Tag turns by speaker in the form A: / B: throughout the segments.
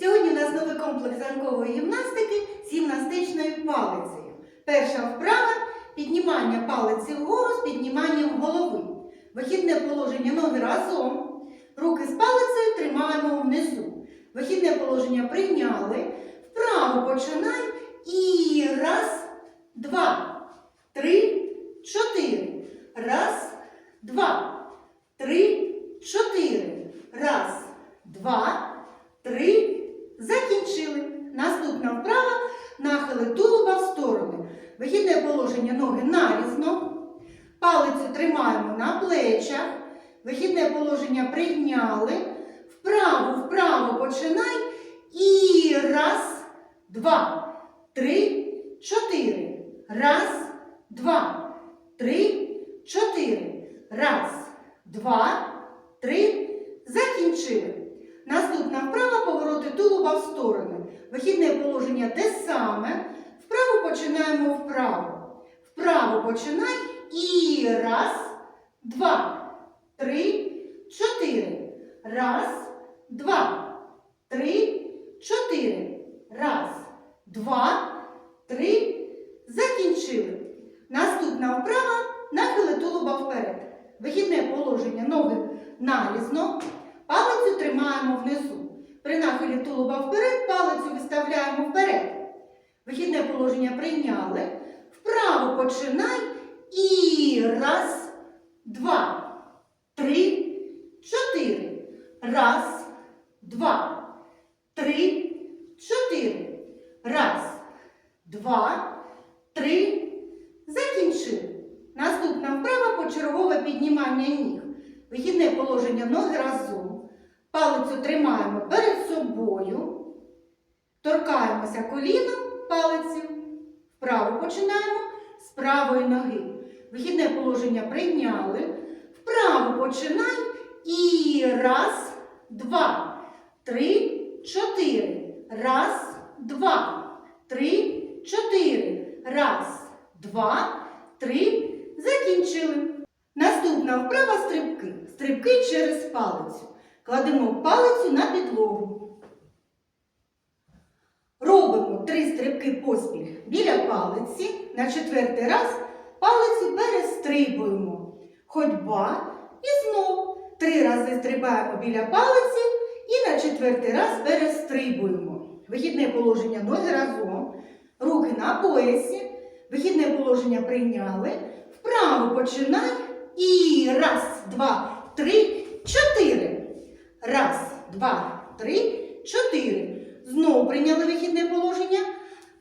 A: Сьогодні у нас новий комплекс ранкової гімнастики з гімнастичною палицею. Перша вправа піднімання палиці вгору з підніманням голови. Вихідне положення ноги разом. Руки з палицею тримаємо внизу. Вихідне положення прийняли. Вправо починай. І раз, два, три, чотири. Раз, два, три, чотири. Раз, два, три. Закінчили. Наступна вправа нахили тулуба в сторони. Вихідне положення ноги нарізно. Палицю тримаємо на плечах. Вихідне положення прийняли. Вправо, вправо починай. І раз, два, три, чотири. Раз, два, три, чотири. Раз, два, три. Закінчили. Наступна вправа повороти тулуба в сторони. Вихідне положення те саме. Вправо вправо. Починай. І раз, два, три, чотири. Раз, два, три, чотири. Раз, два, три. Закінчили. Наступна вправа нахили тулуба вперед. Вихідне положення ноги нарізно. Палицю тримаємо внизу. При нахилі тулуба вперед палицю виставляємо вперед. Вихідне положення прийняли. Вправо починай. І раз, два, три, чотири. Раз, два, три, чотири. Раз, два, три. Закінчили. Наступна вправа почергове піднімання ніг. Вихідне положення ноги разом. Палицю тримаємо перед собою. Торкаємося коліном палиці. Вправо починаємо з правої ноги. Вихідне положення прийняли. Вправо починай. І раз, два, три, чотири. Раз, два, три, чотири. Раз, два, три. Закінчили. Наступна вправа стрибки. Стрибки через палицю. Кладемо палицю на підлогу. Робимо три стрибки поспіль біля палиці. На четвертий раз палицю перестрибуємо. Ходьба і знов три рази стрибаємо біля палиці і на четвертий раз перестрибуємо. Вихідне положення ноги разом, руки на поясі. Вихідне положення прийняли. Вправо починай. І раз, два, три, чотири. Раз, два, три, чотири. Знову прийняли вихідне положення.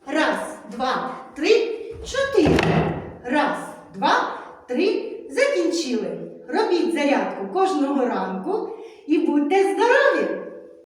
A: Раз, два, три, чотири. Раз, два, три. Закінчили. Робіть зарядку кожного ранку і будьте здорові!